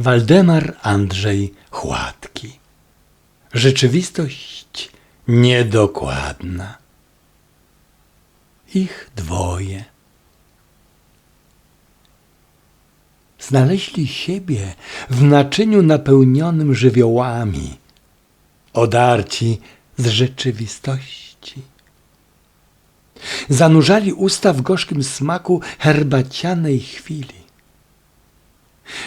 Waldemar Andrzej Chładki. Rzeczywistość niedokładna. Ich dwoje. Znaleźli siebie w naczyniu napełnionym żywiołami, odarci z rzeczywistości. Zanurzali usta w gorzkim smaku herbacianej chwili.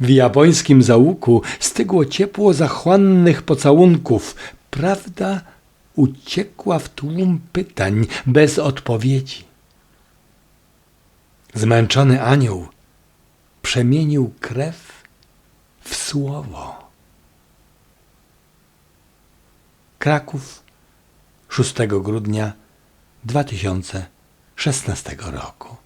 W japońskim załuku stygło ciepło zachłannych pocałunków. Prawda uciekła w tłum pytań bez odpowiedzi. Zmęczony anioł przemienił krew w słowo. Kraków 6 grudnia 2016 roku.